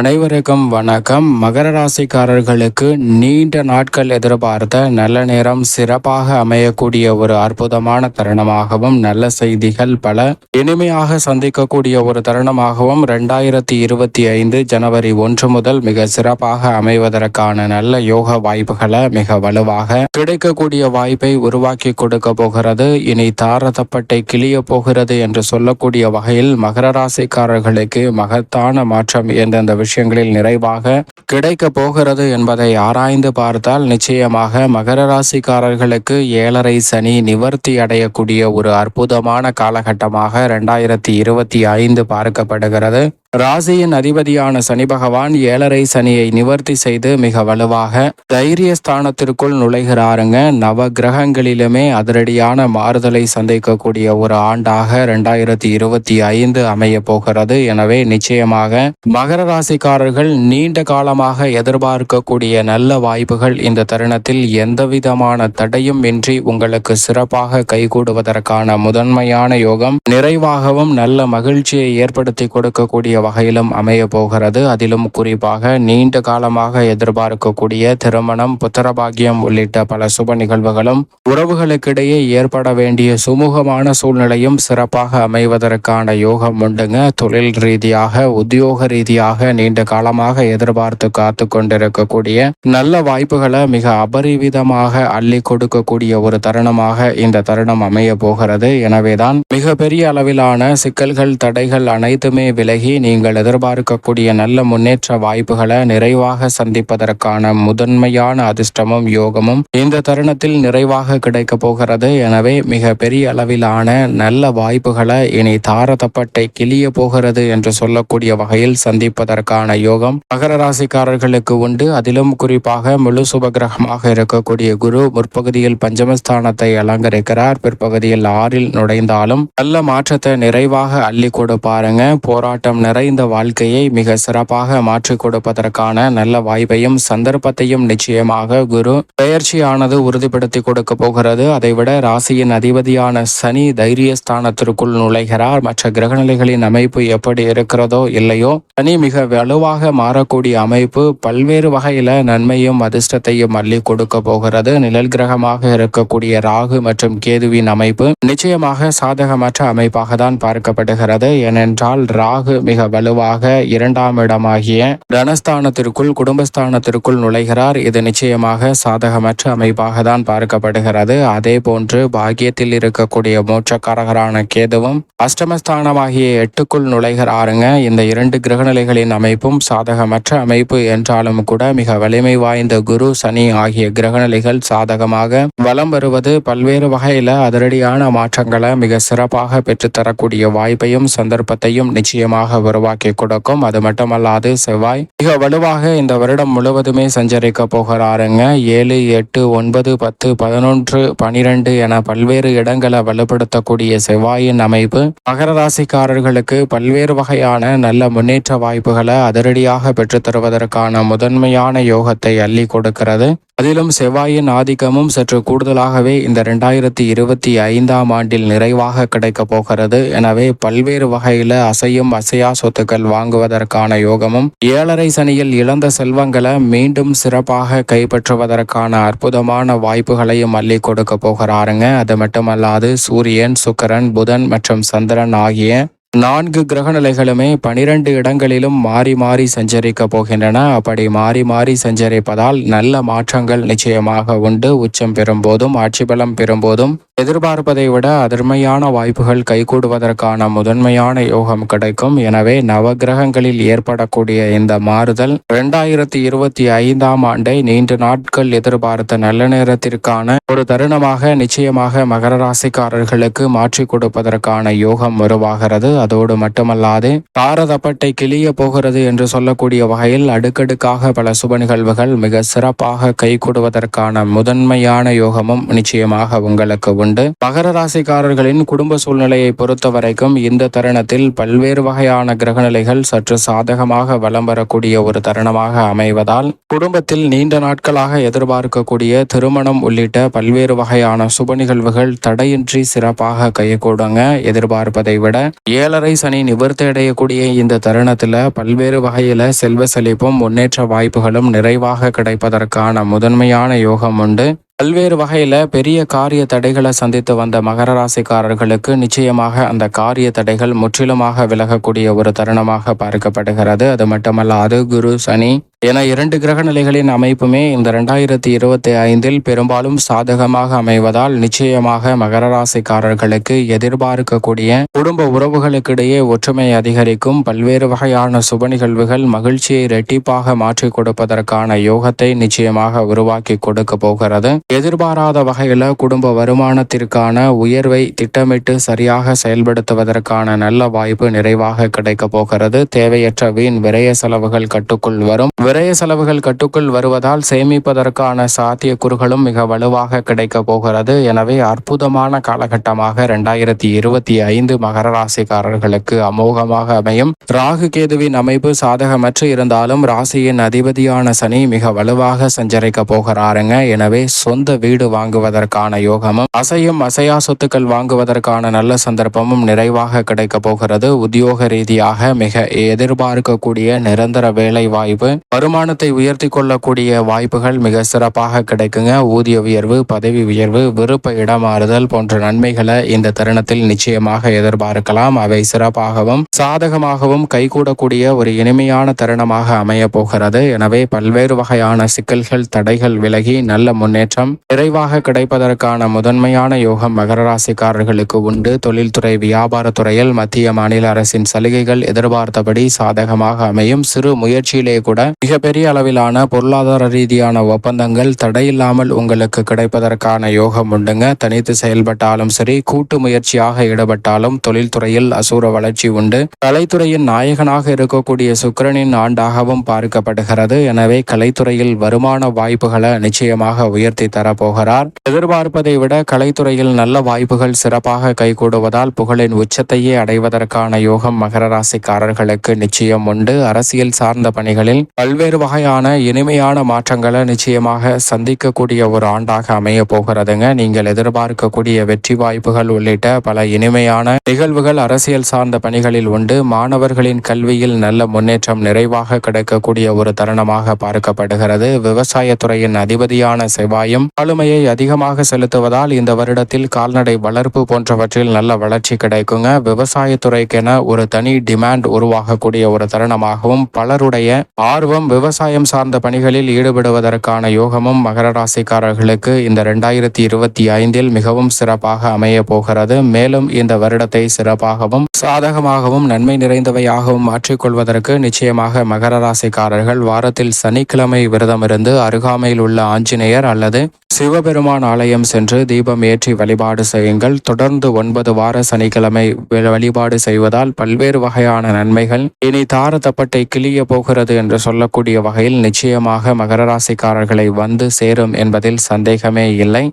அனைவருக்கும் வணக்கம். மகர ராசிக்காரர்களுக்கு நீண்ட நாட்கள் எதிர்பார்த்த நல்ல நேரம் சிறப்பாக அமையக்கூடிய ஒரு அற்புதமான தருணமாகவும் நல்ல செய்திகள் பல இனிமையாக சந்திக்கக்கூடிய ஒரு தருணமாகவும் ரெண்டாயிரத்தி இருபத்தி ஐந்து ஜனவரி ஒன்று முதல் மிக சிறப்பாக அமைவதற்கான நல்ல யோக வாய்ப்புகளை மிக வலுவாக கிடைக்கக்கூடிய வாய்ப்பை உருவாக்கி கொடுக்க போகிறது. இனி தாரதப்பட்டை கிளிய போகிறது என்று சொல்லக்கூடிய வகையில் மகர ராசிக்காரர்களுக்கு மகத்தான மாற்றம் எந்தெந்த விஷயங்களில் நிறைவாக கிடைக்க போகிறது என்பதை ஆராய்ந்து பார்த்தால் நிச்சயமாக மகர ராசிக்காரர்களுக்கு ஏழரை சனி நிவர்த்தி அடையக்கூடிய ஒரு அற்புதமான காலகட்டமாக இரண்டாயிரத்தி இருபத்தி ஐந்து பார்க்கப்படுகிறது. ராசியின் அதிபதியான சனி பகவான் ஏழரை சனியை நிவர்த்தி செய்து மிக வலுவாக தைரிய ஸ்தானத்திற்குள் நுழைகிறாருங்க. நவ கிரகங்களிலுமே அதிரடியான மாறுதலை சந்திக்கக்கூடிய ஒரு ஆண்டாக இரண்டாயிரத்தி இருபத்தி ஐந்து அமைய போகிறது. எனவே நிச்சயமாக மகர ராசிக்காரர்கள் நீண்ட காலமாக எதிர்பார்க்கக்கூடிய நல்ல வாய்ப்புகள் இந்த தருணத்தில் எந்தவிதமான தடையும் இன்றி உங்களுக்கு சிறப்பாக கைகூடுவதற்கான முதன்மையான யோகம் நிறைவாகவும் நல்ல மகிழ்ச்சியை ஏற்படுத்தி கொடுக்கக்கூடிய வகையிலும் அமைய போகிறது அதிலும் குறிப்பாக நீண்ட காலமாக எதிர்பார்க்கக்கூடிய திருமணம் புத்திரபாகியம் உள்ளிட்ட பல சுப நிகழ்வுகளும் உறவுகளுக்கிடையே ஏற்பட வேண்டிய சுமூகமான சூழ்நிலையும் சிறப்பாக அமைவதற்கான யோகம் உண்டுங்க. தொழில் ரீதியாக உத்தியோக ரீதியாக நீண்ட காலமாக எதிர்பார்த்து காத்து கொண்டிருக்கக்கூடிய நல்ல வாய்ப்புகளை மிக அபரிவிதமாக அள்ளி கொடுக்கக்கூடிய ஒரு தருணமாக இந்த தருணம் அமைய போகிறது. எனவேதான் மிகப்பெரிய அளவிலான சிக்கல்கள் தடைகள் அனைத்துமே விலகி நீங்கள் எதிர்பார்க்கக்கூடிய நல்ல முன்னேற்ற வாய்ப்புகளை நிறைவாக சந்திப்பதற்கான முதன்மையான அதிர்ஷ்டமும் யோகமும் இந்த தருணத்தில் நிறைவாக கிடைக்க போகிறது. எனவே மிக பெரிய அளவிலான நல்ல வாய்ப்புகளை இனி தாரதப்பட்டை கிளிய போகிறது என்று சொல்லக்கூடிய வகையில் சந்திப்பதற்கான யோகம் மகர ராசிக்காரர்களுக்கு உண்டு. அதிலும் குறிப்பாக முழு சுபகிரகமாக இருக்கக்கூடிய குரு முற்பகுதியில் பஞ்சமஸ்தானத்தை அலங்கரிக்கிறார். பிற்பகுதியில் ஆறில் நுழைந்தாலும் நல்ல மாற்றத்தை நிறைவாக அள்ளி கொடு பாருங்க. போராட்டம் நிறைந்த வாழ்க்கையை மிக சிறப்பாக மாற்றிக் கொடுப்பதற்கான நல்ல வாய்ப்பையும் சந்தர்ப்பத்தையும் நிச்சயமாக குரு பெயர்ச்சியானது உறுதிப்படுத்தி கொடுக்க போகிறது. அதைவிட ராசியின் அதிபதியான சனி தைரியஸ்தானத்திற்குள் நுழைகிறார். மற்ற கிரகநிலைகளின் அமைப்பு எப்படி இருக்கிறதோ இல்லையோ சனி மிக வலுவாக மாறக்கூடிய அமைப்பு பல்வேறு வகையில நன்மையும் அதிர்ஷ்டத்தையும் அள்ளி கொடுக்க போகிறது. நிழல் கிரகமாக இருக்கக்கூடிய ராகு மற்றும் கேதுவின் அமைப்பு நிச்சயமாக சாதகமற்ற அமைப்பாக தான் பார்க்கப்படுகிறது. ஏனென்றால் ராகு மிக வலுவாக இரண்டாம் இடமாகிய தனஸ்தானத்திற்குள் குடும்பஸ்தானத்திற்குள் நுழைகிறார். இது நிச்சயமாக சாதகமற்ற அமைப்பாக தான் பார்க்கப்படுகிறது. அதே போன்று பாக்கியத்தில் இருக்கக்கூடிய மோட்சக்காரகரான கேதுவும் அஷ்டமஸ்தானமாகிய எட்டுக்குள் நுழைகிறாருங்க. இந்த இரண்டு கிரகநிலைகளின் அமைப்பும் சாதகமற்ற அமைப்பு என்றாலும் கூட மிக வலிமை வாய்ந்த குரு சனி ஆகிய கிரகநிலைகள் சாதகமாக வலம் வருவது பல்வேறு வகையில அதிரடியான மாற்றங்களை மிக சிறப்பாக பெற்றுத்தரக்கூடிய வாய்ப்பையும் சந்தர்ப்பத்தையும் நிச்சயமாக உருவாக்கி கொடுக்கும். அது மட்டுமல்லாது செவ்வாய் மிக வலுவாக இந்த வருடம் முழுவதுமே சஞ்சரிக்க போகிறாருங்க. ஏழு எட்டு ஒன்பது பத்து பதினொன்று பனிரெண்டு என பல்வேறு இடங்களை வலுப்படுத்தக்கூடிய செவ்வாயின் அமைப்பு மகர ராசிக்காரர்களுக்கு பல்வேறு வகையான நல்ல முன்னேற்ற வாய்ப்புகளை அதிரடியாக பெற்றுத்தருவதற்கான முதன்மையான யோகத்தை அள்ளி கொடுக்கிறது. அதிலும் செவ்வாயின் ஆதிக்கமும் சற்று கூடுதலாகவே இந்த ரெண்டாயிரத்தி இருபத்தி ஐந்தாம் ஆண்டில் நிறைவாக கிடைக்க போகிறது. எனவே பல்வேறு வகையில அசையும் அசையா சொத்துக்கள் வாங்குவதற்கான யோகமும் ஏழரை சனியில் இழந்த செல்வங்களை மீண்டும் சிறப்பாக கைப்பற்றுவதற்கான அற்புதமான வாய்ப்புகளையும் அள்ளி கொடுக்க போகிறாருங்க. அது மட்டுமல்லாது சூரியன் சுக்கரன் புதன் மற்றும் சந்திரன் ஆகிய நான்கு கிரகநிலைகளுமே பனிரெண்டு இடங்களிலும் மாறி மாறி சஞ்சரிக்க போகின்றன. அப்படி மாறி மாறி சஞ்சரிப்பதால் நல்ல மாற்றங்கள் நிச்சயமாக உண்டு. உச்சம் பெறும்போதும் ஆட்சி பலம் பெறும்போதும் எதிர்பார்ப்பதை விட அதிர்மையான வாய்ப்புகள் கைகூடுவதற்கான முதன்மையான யோகம் கிடைக்கும். எனவே நவகிரகங்களில் ஏற்படக்கூடிய இந்த மாறுதல் இரண்டாயிரத்தி இருபத்தி ஐந்தாம் ஆண்டை நீண்ட நாட்கள் எதிர்பார்த்த நல்ல நேரத்திற்கான ஒரு தருணமாக நிச்சயமாக மகர ராசிக்காரர்களுக்கு மாற்றி கொடுப்பதற்கான யோகம் உருவாகிறது. அதோடு மட்டுமல்லாது பாரதப்பட்டை கிளிய போகிறது என்று சொல்லக்கூடிய வகையில் அடுக்கடுக்காக பல சுப நிகழ்வுகள் மிக சிறப்பாக கைகூடுவதற்கான முதன்மையான யோகமும் நிச்சயமாக உங்களுக்கு உண்டு. மகர ராசிக்காரர்களின் குடும்ப சூழ்நிலையை பொறுத்த வரைக்கும் இந்த தருணத்தில் பல்வேறு வகையான கிரகநிலைகள் சற்று சாதகமாக வலம் வரக்கூடிய ஒரு தருணமாக அமைவதால் குடும்பத்தில் நீண்ட நாட்களாக எதிர்பார்க்கக்கூடிய திருமணம் உள்ளிட்ட பல்வேறு வகையான சுப நிகழ்வுகள் தடையின்றி சிறப்பாக கைகூடுங்க எதிர்பார்ப்பதை விட ஏழரை சனி நிவர்த்தி அடையக்கூடிய இந்த தருணத்துல பல்வேறு வகையில செல்வ செழிப்பும் முன்னேற்ற வாய்ப்புகளும் நிறைவாக கிடைப்பதற்கான முதன்மையான யோகம் உண்டு. பல்வேறு வகையில பெரிய காரிய தடைகளை சந்தித்து வந்த மகர ராசிக்காரர்களுக்கு நிச்சயமாக அந்த காரிய தடைகள் முற்றிலுமாக விலகக்கூடிய ஒரு தருணமாக பார்க்கப்படுகிறது. அது மட்டுமல்லாது குரு சனி என இரண்டு கிரக நிலைகளின் அமைப்புமே இந்த இரண்டாயிரத்தி இருபத்தி ஐந்தில் பெரும்பாலும் சாதகமாக அமைவதால் நிச்சயமாக மகர ராசிக்காரர்களுக்கு எதிர்பார்க்கக்கூடிய குடும்ப உறவுகளுக்கிடையே ஒற்றுமை அதிகரிக்கும் பல்வேறு வகையான சுப நிகழ்வுகள் மகிழ்ச்சியை இரட்டிப்பாக மாற்றிக் கொடுப்பதற்கான யோகத்தை நிச்சயமாக உருவாக்கி கொடுக்க போகிறது. எதிர்பாராத வகையில குடும்ப வருமானத்திற்கான உயர்வை திட்டமிட்டு சரியாக செயல்படுத்துவதற்கான நல்ல வாய்ப்பு நிறைவாக கிடைக்க போகிறது. தேவையற்ற வீண் விரய செலவுகள் கட்டுக்குள் வரும். விரய செலவுகள் கட்டுக்குள் வருவதால் சேமிப்பதற்கான சாத்தியக்கூறுகளும் மிக வலுவாக கிடைக்க போகிறது. எனவே அற்புதமான காலகட்டமாக இரண்டாயிரத்தி இருபத்தி ஐந்து மகர ராசிக்காரர்களுக்கு அமோகமாக அமையும். ராகு கேதுவின் அமைப்பு சாதகமற்று இருந்தாலும் ராசியின் அதிபதியான சனி மிக வலுவாக சஞ்சரிக்க போகிறாருங்க. எனவே சொந்த வீடு வாங்குவதற்கான யோகமும் அசையும் அசையா சொத்துக்கள் வாங்குவதற்கான நல்ல சந்தர்ப்பமும் நிறைவாக கிடைக்க போகிறது. உத்தியோக ரீதியாக மிக எதிர்பார்க்கக்கூடிய நிரந்தர வேலை வாய்ப்பு வருமானத்தை உயர்த்தி கொள்ளக்கூடிய வாய்ப்புகள் மிக சிறப்பாக கிடைக்குங்க. ஊதிய உயர்வு பதவி உயர்வு விருப்ப இடமாறுதல் போன்ற நன்மைகளை இந்த தருணத்தில் நிச்சயமாக எதிர்பார்க்கலாம். அவை சிறப்பாகவும் சாதகமாகவும் கைகூடக்கூடிய ஒரு இனிமையான தருணமாக அமைய போகிறது. எனவே பல்வேறு வகையான சிக்கல்கள் தடைகள் விலகி நல்ல முன்னேற்றம் நிறைவாக கிடைப்பதற்கான முதன்மையான யோகம் மகர ராசிக்காரர்களுக்கு உண்டு. தொழில்துறை வியாபாரத்துறையில் மத்திய மாநில அரசின் சலுகைகள் எதிர்பார்த்தபடி சாதகமாக அமையும். சிறு முயற்சியிலே கூட மிகப்பெரிய அளவிலான பொருளாதார ரீதியான ஒப்பந்தங்கள் தடையில்லாமல் உங்களுக்கு கிடைப்பதற்கான யோகம் உண்டுங்க. தனித்து செயல்பட்டாலும் சரி கூட்டு முயற்சியாக ஈடுபட்டாலும் தொழில்துறையில் அசூர வளர்ச்சி உண்டு. கலைத்துறையின் நாயகனாக இருக்கக்கூடிய சுக்கிரனின் ஆண்டாகவும் பார்க்கப்படுகிறது. எனவே கலைத்துறையில் வருமான வாய்ப்புகளை நிச்சயமாக உயர்த்தி தரப்போகிறார். எதிர்பார்ப்பதை விட கலைத்துறையில் நல்ல வாய்ப்புகள் சிறப்பாக கைகூடுவதால் புகழின் உச்சத்தையே அடைவதற்கான யோகம் மகர ராசிக்காரர்களுக்கு நிச்சயம் உண்டு. அரசியல் சார்ந்த பணிகளில் பல்வேறு பல்வேறு வகையான இனிமையான மாற்றங்களை நிச்சயமாக சந்திக்கக்கூடிய ஒரு ஆண்டாக அமைய போகிறதுங்க. நீங்கள் எதிர்பார்க்கக்கூடிய வெற்றி வாய்ப்புகள் உள்ளிட்ட பல இனிமையான நிகழ்வுகள் அரசியல் சார்ந்த பணிகளில் உண்டு. மாணவர்களின் கல்வியில் நல்ல முன்னேற்றம் நிறைவாக கிடைக்கக்கூடிய ஒரு தருணமாக பார்க்கப்படுகிறது. விவசாயத்துறையின் அதிபதியான செவ்வாயும் ஆளுமையை அதிகமாக செலுத்துவதால் இந்த வருடத்தில் கால்நடை வளர்ப்பு போன்றவற்றில் நல்ல வளர்ச்சி கிடைக்குங்க. விவசாயத்துறைக்கென ஒரு தனி டிமாண்ட் உருவாகக்கூடிய ஒரு தருணமாகவும் பலருடைய ஆர்வம் விவசாயம் சார்ந்த பணிகளில் ஈடுபடுவதற்கான யோகமும் மகர ராசிக்காரர்களுக்கு இந்த ரெண்டாயிரத்தி இருபத்தி ஐந்தில் மிகவும் சிறப்பாக அமைய போகிறது. மேலும் இந்த வருடத்தை சிறப்பாகவும் சாதகமாகவும் நன்மை நிறைந்தவையாகவும் மாற்றிக்கொள்வதற்கு நிச்சயமாக மகர ராசிக்காரர்கள் வாரத்தில் சனிக்கிழமை விரதமிருந்து அருகாமையில் உள்ள ஆஞ்சநேயர் அல்லது சிவபெருமான் ஆலயம் சென்று தீபம் ஏற்றி வழிபாடு செய்யுங்கள். தொடர்ந்து ஒன்பது வார சனிக்கிழமை வழிபாடு செய்வதால் பல்வேறு வகையான நன்மைகள் இனி தார தப்பட்டை கிளிய போகிறது என்று சொல்லக்கூடிய வகையில் நிச்சயமாக மகர ராசிக்காரர்களை வந்து சேரும் என்பதில் சந்தேகமே இல்லை.